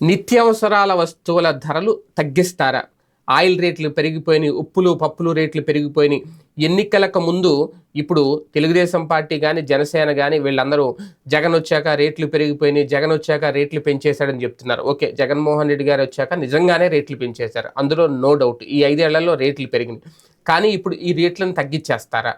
నిత్యావసరాల వస్తువుల ధరలు తగ్గిస్తారా? ఆయిల్ రేట్లు పెరిగిపోయినాయి ఉప్పులు పప్పులు రేట్లు పెరిగిపోయినాయి. ఎన్నికలకు ముందు ఇప్పుడు తెలుగుదేశం పార్టీ కానీ జనసేన కానీ వీళ్ళందరూ జగన్ వచ్చాక రేట్లు పెరిగిపోయినాయి జగన్ వచ్చాక రేట్లు పెంచేశాడని చెప్తున్నారు. ఓకే జగన్మోహన్ రెడ్డి గారు వచ్చాక నిజంగానే రేట్లు పెంచేశారు. అందులో నో డౌట్ ఈ ఐదేళ్ళలో రేట్లు పెరిగినాయి. కానీ ఇప్పుడు ఈ రేట్లను తగ్గించేస్తారా?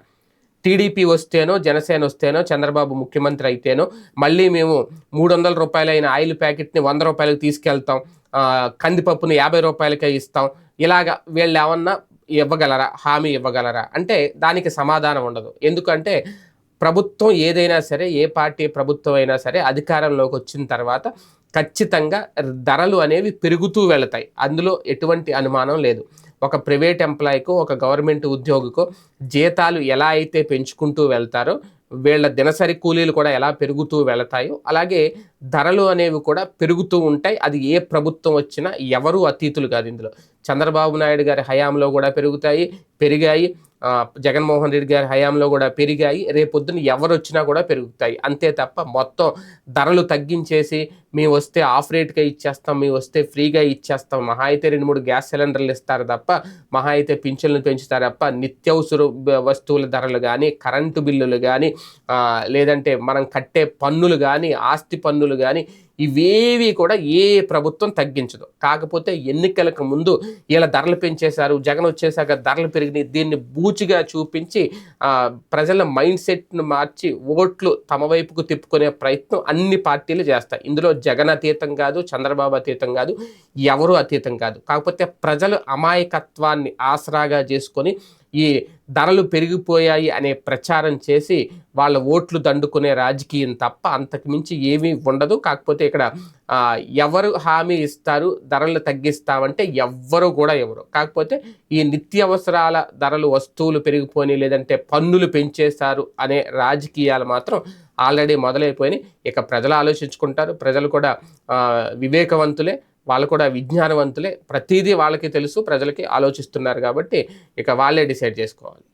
టీడీపీ వస్తేనో జనసేన వస్తేనో చంద్రబాబు ముఖ్యమంత్రి అయితేనో మళ్ళీ మేము మూడు వందల రూపాయలైన ఆయిల్ ప్యాకెట్ని వంద రూపాయలకు తీసుకెళ్తాం. కందిపప్పును కందిపప్పుని యాభై రూపాయలకే ఇస్తాం. ఇలాగా వీళ్ళు ఏమన్నా ఇవ్వగలరా? హామీ ఇవ్వగలరా? అంటే దానికి సమాధానం ఉండదు. ఎందుకంటే ప్రభుత్వం ఏదైనా సరే ఏ పార్టీ ప్రభుత్వం అయినా సరే అధికారంలోకి వచ్చిన తర్వాత ఖచ్చితంగా ధరలు అనేవి పెరుగుతూ వెళతాయి. అందులో ఎటువంటి అనుమానం లేదు. ఒక ప్రైవేట్ ఎంప్లాయీకో ఒక గవర్నమెంట్ ఉద్యోగికో జీతాలు ఎలా అయితే పెంచుకుంటూ వెళ్తారో వీళ్ళ దినసరి కూలీలు కూడా ఎలా పెరుగుతూ వెళతాయో అలాగే ధరలు అనేవి కూడా పెరుగుతూ ఉంటాయి. అది ఏ ప్రభుత్వం వచ్చినా ఎవరు అతీతులు కాదు ఇందులో. చంద్రబాబు నాయుడు గారి హయాంలో కూడా పెరుగుతాయి పెరిగాయి. జగన్మోహన్ రెడ్డి గారి హయాంలో కూడా పెరిగాయి. రేపొద్దున ఎవరు వచ్చినా కూడా పెరుగుతాయి. అంతే తప్ప మొత్తం ధరలు తగ్గించేసి మేము వస్తే ఆఫ్ రేట్గా ఇచ్చేస్తాం మేము వస్తే ఫ్రీగా ఇచ్చేస్తాం. మహా అయితే రెండు మూడు గ్యాస్ సిలిండర్లు ఇస్తారు తప్ప మహా అయితే పింఛన్లు పెంచుతారు తప్ప నిత్యావసర వస్తువుల ధరలు కానీ కరెంటు బిల్లులు కానీ లేదంటే మనం కట్టే పన్నులు కానీ ఆస్తి పన్నులు కానీ ఇవేవి కూడా ఏ ప్రభుత్వం తగ్గించదు. కాకపోతే ఎన్నికలకు ముందు ఇలా ధరలు పెంచేశారు జగన్ వచ్చేసాక ధరలు పెరిగినాయి. దీన్ని బూచిగా చూపించి ప్రజల మైండ్ సెట్ను మార్చి ఓట్లు తమ వైపుకు తిప్పుకునే ప్రయత్నం అన్ని పార్టీలు చేస్తాయి. ఇందులో జగన్ అతీతం కాదు చంద్రబాబు అతీతం కాదు ఎవరు అతీతం కాదు. కాకపోతే ప్రజలు అమాయకత్వాన్ని ఆసరాగా చేసుకొని ఈ ధరలు పెరిగిపోయాయి అనే ప్రచారం చేసి వాళ్ళ ఓట్లు దండుకునే రాజకీయం తప్ప అంతకుమించి ఏమీ ఉండదు. కాకపోతే ఇక్కడ ఎవరు హామీ ఇస్తారు ధరలు తగ్గిస్తామంటే ఎవ్వరు కూడా ఎవరు. కాకపోతే ఈ నిత్యావసరాల ధరలు వస్తువులు పెరిగిపోయి లేదంటే పన్నులు పెంచేస్తారు అనే రాజకీయాలు మాత్రం ఆల్రెడీ మొదలైపోయినాయి. ఇక ప్రజలు ఆలోచించుకుంటారు. ప్రజలు కూడా వివేకవంతులే. వాళ్ళు కూడా విజ్ఞానవంతులే. ప్రతిదీ వాళ్ళకి తెలుసు ప్రజలకి ఆలోచిస్తున్నారు కాబట్టి ఇక వాళ్ళే డిసైడ్ చేసుకోవాలి.